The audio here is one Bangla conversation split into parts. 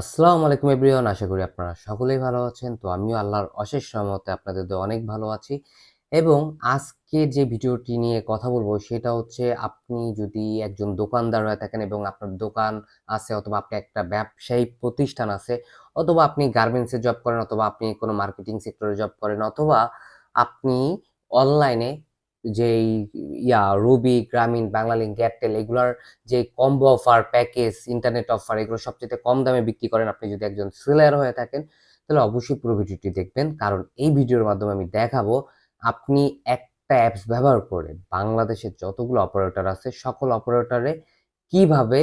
আসসালামু আলাইকুম এভরিওয়ান, আশা করি আপনারা সকলেই ভালো আছেন। তো আমিও আল্লাহর অশেষ রহমতে আপনাদের অনেক ভালো আছি। এবং আজকে যে ভিডিওটি নিয়ে কথা বলব সেটা হচ্ছে আপনি যদি একজন দোকানদার হয়ে থাকেন এবং আপনার দোকান আছে অথবা আপনি একটা ব্যবসায়ী প্রতিষ্ঠান আছে, অথবা আপনি গার্মেন্টসে জব করেন অথবা আপনি কোনো মার্কেটিং সেক্টরে জব করেন, অথবা আপনি অনলাইনে যেই, ইয়া রুবি গ্রামীণ বাংলালিংক এয়ারটেল এগুলার যে combo offer package internet offer এগুলো সবচেয়ে কম দামে বিক্রি করেন আপনি যদি একজন সেলার হয়ে থাকেন, তাহলে অবশ্যই পুরো ভিডিওটি দেখবেন। কারণ এই ভিডিওর মাধ্যমে আমি দেখাবো আপনি একটা অ্যাপস ব্যবহার করে বাংলাদেশের যতগুলো অপারেটর আছে, সকল অপারেটরে কীভাবে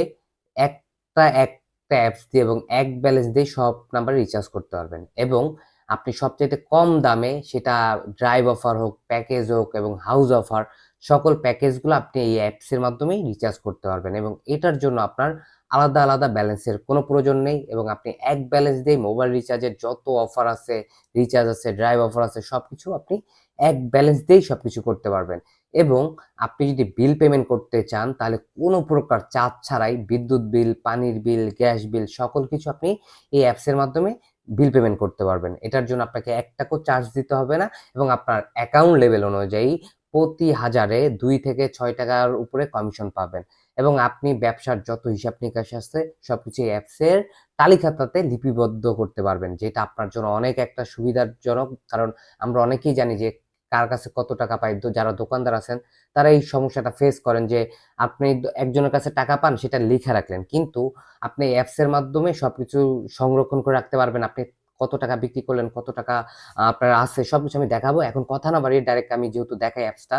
একটা একটা অ্যাপস দিয়ে এবং এক ব্যালেন্স দিয়ে সব নাম্বারে রিচার্জ করতে পারবেন। এবং আপনি সবচেয়ে কম দামে সেটা ড্রাইভ অফার হোক প্যাকেজ হোক এবং হাউস অফার সকল প্যাকেজগুলো আপনি এই অ্যাপসের মাধ্যমেই রিচার্জ করতে পারবেন এবং এটার জন্য আপনার আলাদা আলাদা ব্যালেন্সের কোনো প্রয়োজন নেই এবং আপনি এক ব্যালেন্স দিয়ে মোবাইল রিচার্জের যত অফার আছে রিচার্জ আছে ড্রাইভ অফার আছে সব কিছু আপনি এক ব্যালেন্স দিয়েই সব কিছু করতে পারবেন। এবং আপনি যদি বিল পেমেন্ট করতে চান, তাহলে কোনো প্রকার চার্জ ছাড়াই বিদ্যুৎ বিল পানির বিল গ্যাস বিল সকল কিছু আপনি এই অ্যাপসের মাধ্যমে বিল পেমেন্ট করতে পারবেন। এটার জন্য আপনাকে এক টাকাও চার্জ দিতে হবে না এবং আপনার অ্যাকাউন্ট লেভেল অনুযায়ী প্রতি হাজারে দুই থেকে ছয় টাকার উপরে কমিশন পাবেন। এবং আপনি ব্যবসার যত হিসাব নিকাশ আছে সব কিছু অ্যাপসের তালিকাটাতে লিপিবদ্ধ করতে পারবেন, যেটা আপনার জন্য অনেক একটা সুবিধাজনক। কারণ আমরা অনেকেই জানি যে কার কাছে কত টাকা পাই তো যারা দোকানদার আছেন, তারা এই সমস্যাটা ফেস করেন যে আপনি একজনের কাছে টাকা পান, সেটা লিখে রাখলেন। কিন্তু আপনি অ্যাপসের মাধ্যমে সবকিছু সংরক্ষণ করে রাখতে পারবেন। আপনি কত টাকা বিক্রি করলেন, কত টাকা আপনার আছে, সবকিছু আমি দেখাবো। এখন কথা না বাড়িয়ে ডাইরেক্ট আমি যেহেতু দেখাই অ্যাপসটা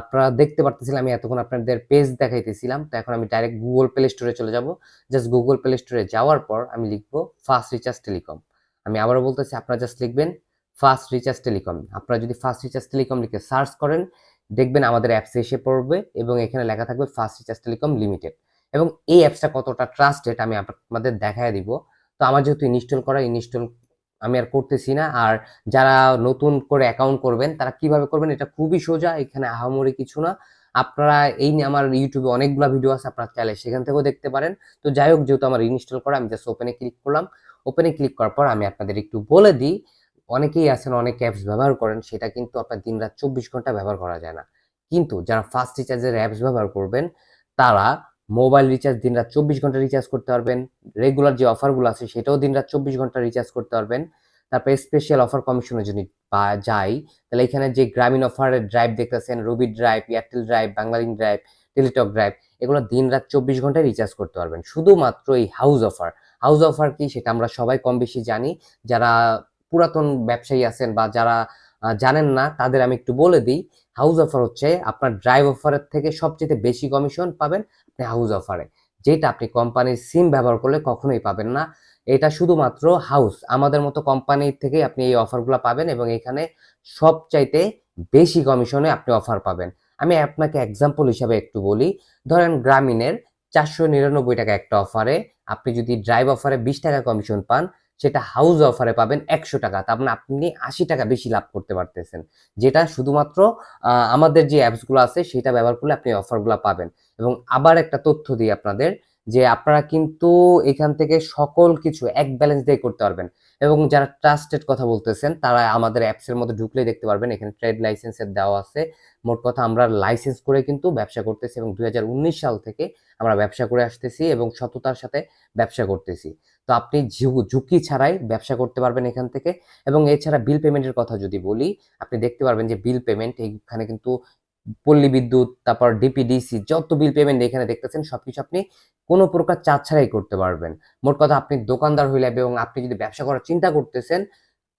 আপনারা দেখতে পারতেছিলাম, আমি এতক্ষণ আপনাদের পেজ দেখাইতেছিলাম। তো এখন আমি ডাইরেক্ট গুগল প্লে স্টোরে চলে যাব। জাস্ট গুগল প্লে স্টোরে যাওয়ার পর আমি লিখব ফাস্ট রিচার্জ টেলিকম আমি আবারও বলতেছি, আপনারা জাস্ট লিখবেন ফাস্ট রিচার্জ টেলিকম আপনারা যদি ফার্স্ট রিচার্জ টেলিকম লিখে সার্চ করেন, দেখবেন আমাদের অ্যাপসে এসে পড়বে এবং এখানে লেখা থাকবে ফার্স্ট রিচার্জ টেলিকম লিমিটেড এবং এই অ্যাপসটা কতটা ট্রাস্টেড আমি আপনাদের দেখায় দিব। তো আমার যেহেতু ইনস্টল করা ইনস্টল আমি আর করতেছি না। আর যারা নতুন করে অ্যাকাউন্ট করবেন, তারা কীভাবে করবেন এটা খুবই সোজা, এখানে আহামরি কিছু না। আপনারা এই নিয়ে আমার ইউটিউবে অনেকগুলো ভিডিও আছে, আপনারা চাইলে সেখান থেকেও দেখতে পারেন। তো যাই হোক, যেহেতু আমার ইনস্টল করা, আমি জাস্ট ওপেনে ক্লিক করলাম। ওপেনে ক্লিক করার পর আমি আপনাদের একটু বলে দিই অনেকেই আছেন, অনেক অ্যাপস ব্যবহার করেন, সেটা কিন্তু আপনার দিন রাত চব্বিশ ঘণ্টা ব্যবহার করা যায় না। কিন্তু যারা ফাস্ট রিচার্জের অ্যাপস ব্যবহার করবেন, তারা মোবাইল রিচার্জ দিন রাত চব্বিশ ঘণ্টা রিচার্জ করতে পারবেন রেগুলার যে অফারগুলো আছে, সেটাও দিন রাত চব্বিশ ঘণ্টা রিচার্জ করতে পারবেন। তারপরে স্পেশাল অফার কমিশনে যদি যাই, তাহলে এখানে যে গ্রামীণ অফারের ড্রাইভ দেখতেছেন Robi drive Airtel drive Banglalink drive Teletalk drive এগুলো দিন রাত চব্বিশ ঘন্টায় রিচার্জ করতে পারবেন। শুধুমাত্র এই হাউস অফার হাউস অফার কি? সেটা আমরা সবাই কম বেশি জানি। যারা পুরাতন ব্যবসায়ী আছেন বা যারা জানেন না, তাদের আমি একটু বলে দিই। হাউস অফার হচ্ছে, আপনার ড্রাইভ অফারের থেকে সবচেয়ে বেশি কমিশন পাবেন আপনি হাউস অফারে যেটা আপনি কোম্পানির সিম ব্যবহার করলে কখনোই পাবেন না। এটা শুধুমাত্র হাউস আমাদের মতো কোম্পানি থেকে আপনি এই অফারগুলো পাবেন এবং এখানে সবচাইতে বেশি কমিশনে আপনি অফার পাবেন। আমি আপনাকে এক্সাম্পল হিসাবে একটু বলি, ধরেন গ্রামীণের চারশো নিরানব্বই টাকা একটা অফারে আপনি যদি ড্রাইভ অফারে বিশ টাকা কমিশন পান সেটা হাউস অফারে পাবেন একশো টাকা। তার মানে আপনি আশি টাকা বেশি লাভ করতে পারতেছেন। যেটা শুধুমাত্র আমাদের যে অ্যাপসগুলো আছে সেটা ব্যবহার করলে আপনি অফারগুলো পাবেন। এবং আবার একটা তথ্য দিই আপনাদের, যে আপনারা কিন্তু এখান থেকে সকল কিছু এক ব্যালেন্স দিয়ে করতে পারবেন। এবং যারা ট্রাস্টেড কথা বলতেছেন, তারা আমাদের অ্যাপসের মধ্যে ঢুকলেই দেখতে পারবেন। এখানে ট্রেড লাইসেন্সের দেওয়া আছে। মোট কথা আমরা লাইসেন্স করে কিন্তু ব্যবসা করতেছি এবং দুই সাল থেকে আমরা ব্যবসা করে আসতেছি এবং সততার সাথে ব্যবসা করতেছি। তো আপনি ঝুঁকি ছাড়াই ব্যবসা করতে পারবেন এখান থেকে এবং এছাড়া বিল পেমেন্টের কথা যদি বলি, আপনি দেখতে পারবেন যে বিল পেমেন্ট এইখানে কিন্তু পল্লী বিদ্যুৎ, তারপর ডিপিডিসি যত বিল পেমেন্ট এখানে দেখতেছেন সবকিছু আপনি কোনো প্রকার চার্জ ছাড়াই করতে পারবেন। মোট কথা আপনি দোকানদার হইলে এবং আপনি যদি ব্যবসা করার চিন্তা করতেছেন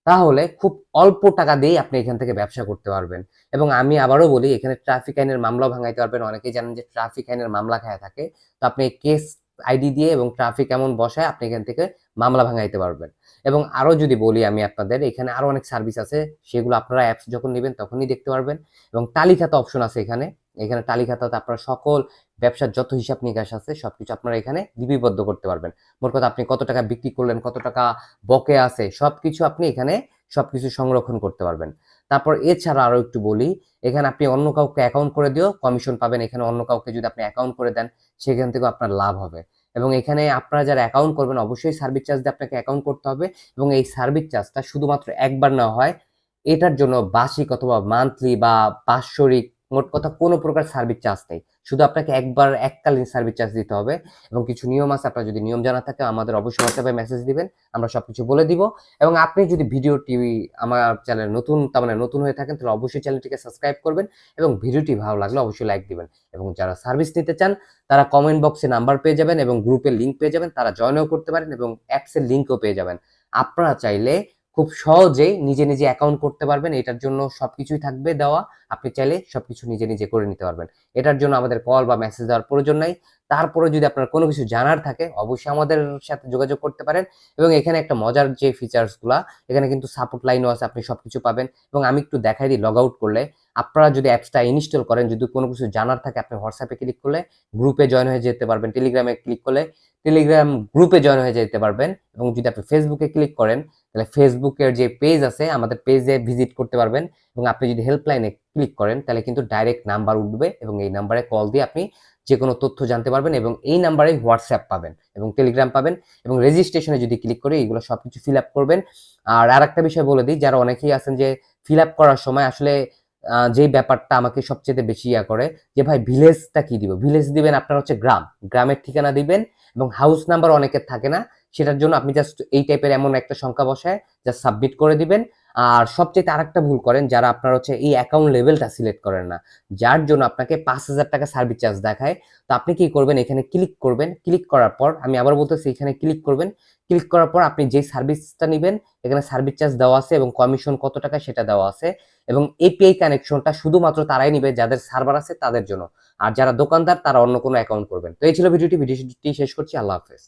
তাহলে খুব অল্প টাকা দিয়েই আপনি এখান থেকে ব্যবসা করতে পারবেন। এবং আমি আবারও বলি, এখানে ট্রাফিক আইনের মামলাও ভাঙাইতে পারবেন। অনেকেই জানেন যে ট্রাফিক আইনের মামলা খায় থাকে। তো আপনি কেস আইডি দিয়ে এবং ট্রাফিক এমন বসায় আপনি এখান থেকে মামলা ভাঙাইতে পারবেন। এবং আরও যদি বলি আমি আপনাদের, এখানে আরও অনেক সার্ভিস আছে। সেগুলো আপনারা অ্যাপস যখন নেবেন তখনই দেখতে পারবেন। এবং তালিকাতে অপশন আছে এখানে। এখানে তালিকাতে আপনারা সকল ব্যবসার যত হিসাব নিকাশ আছে, সবকিছু আপনারা এখানে লিপিবদ্ধ করতে পারবেন। মোট কথা আপনি কত টাকা বিক্রি করলেন, কত টাকা বকে আছে, সবকিছু আপনি এখানে সবকিছু সংরক্ষণ করতে পারবেন। তারপর এছাড়া আরও একটু বলি, এখানে আপনি অন্য কাউকে অ্যাকাউন্ট করে দিও কমিশন পাবেন। এখানে অন্য কাউকে যদি আপনি অ্যাকাউন্ট করে দেন, সেখান থেকেও আপনার লাভ হবে। এবং এখানে আপনারা যারা অ্যাকাউন্ট করবেন, অবশ্যই সার্ভিস চার্জ দিয়ে আপনাকে অ্যাকাউন্ট করতে হবে। এবং এই সার্ভিস চার্জটা শুধুমাত্র একবার নেওয়া হয়, এটার জন্য বার্ষিক অথবা মান্থলি বা বাৎসরিক মোট কথা কোনো প্রকার সার্ভিস চার্জ নেই। শুধু আপনাকে একবার, এককালীন সার্ভিস চার্জ দিতে হবে এবং কিছু নিয়ম আছে। আপনার যদি নিয়ম জানা থাকে, আমাদের অবশ্যই হোয়াটসঅ্যাপে মেসেজ দিবেন, আমরা সব কিছু বলে দিব। এবং আপনি যদি ভিডিওটি আমার চ্যানেল নতুন, তার মানে নতুন হয়ে থাকেন, তাহলে অবশ্যই চ্যানেলটিকে সাবস্ক্রাইব করবেন এবং ভিডিওটি ভালো লাগলে অবশ্যই লাইক দিবেন। এবং যারা সার্ভিস নিতে চান, তারা কমেন্ট বক্সে নাম্বার পেয়ে যাবেন এবং গ্রুপের লিঙ্ক পেয়ে যাবেন। তারা জয়েনও করতে পারেন এবং অ্যাপসের লিঙ্কও পেয়ে যাবেন। আপনারা চাইলে খুব সহজেই নিজে নিজে অ্যাকাউন্ট করতে পারবেন, এটার জন্য সবকিছুই থাকবে দেওয়া। আপনি চাইলে সবকিছু নিজে নিজে করে নিতে পারবেন। এটার জন্য আমাদের কল বা মেসেজ দেওয়ার প্রয়োজন নাই। তারপরে যদি আপনার কোনো কিছু জানার থাকে, অবশ্যই আমাদের সাথে যোগাযোগ করতে পারেন। এবং এখানে একটা মজার যে ফিচার্সগুলা এখানে কিন্তু সাপোর্ট লাইনও আছে, আপনি সবকিছু পাবেন। এবং আমি একটু দেখাই দিই লগ আউট করলে। আপনারা যদি অ্যাপসটা ইনস্টল করেন, যদি কোনো কিছু জানার থাকে, আপনি হোয়াটসঅ্যাপে ক্লিক করলে গ্রুপে জয়েন হয়ে যেতে পারবেন। টেলিগ্রামে ক্লিক করলে টেলিগ্রাম গ্রুপে জয়েন হয়ে যেতে পারবেন। এবং যদি আপনি ফেসবুকে ক্লিক করেন তাহলে ফেসবুকের যে পেজ আছে, আমাদের পেজে ভিজিট করতে পারবেন এবং আপনি যদি হেল্পলাইনে ক্লিক করেন, তাহলে কিন্তু ডাইরেক্ট নাম্বার উঠবে এবং এই নাম্বারে কল দিয়ে আপনি যে কোনো তথ্য জানতে পারবেন এবং এই নাম্বারে হোয়াটসঅ্যাপ পাবেন এবং টেলিগ্রাম পাবেন এবং রেজিস্ট্রেশনে যদি ক্লিক করে, এইগুলো সব কিছু ফিল আপ করবেন। আর আর একটা বিষয় বলে দিই, যারা অনেকেই আছেন যে ফিল আপ করার সময় আসলে যেই ব্যাপারটা আমাকে সবচেয়ে বেশি ইয়া করে যে, ভাই ভিলেজটা কি দিব? ভিলেজ দিবেন আপনার হচ্ছে গ্রাম। গ্রামের ঠিকানা দিবেন এবং হাউস নাম্বার অনেকের থাকে না সেটার জন্য আপনি জাস্ট এই টাইপের এমন একটা সংখ্যা বসায় জাস্ট সাবমিট করে দিবেন। আর সবচেয়ে আর একটা ভুল করেন, যারা আপনার হচ্ছে এই অ্যাকাউন্ট লেভেলটা সিলেক্ট করেন না, যার জন্য আপনাকে পাঁচ হাজার টাকা সার্ভিস চার্জ দেখায়। তো আপনি কি করবেন, এখানে ক্লিক করবেন। ক্লিক করার পর, আমি আবার বলতেছি, এখানে ক্লিক করবেন। ক্লিক করার পর আপনি যে সার্ভিসটা নেবেন, এখানে সার্ভিস চার্জ দেওয়া আছে এবং কমিশন কত টাকা সেটা দেওয়া আছে। এবং এপিআই কানেকশনটা শুধুমাত্র তারাই নিবে, যাদের সার্ভার আছে তাদের জন্য। আর যারা দোকানদার, তারা অন্য কোনো অ্যাকাউন্ট করবেন। তো এই ছিল ভিডিওটি ভিডিওটি শেষ করছি, আল্লাহ হাফেজ।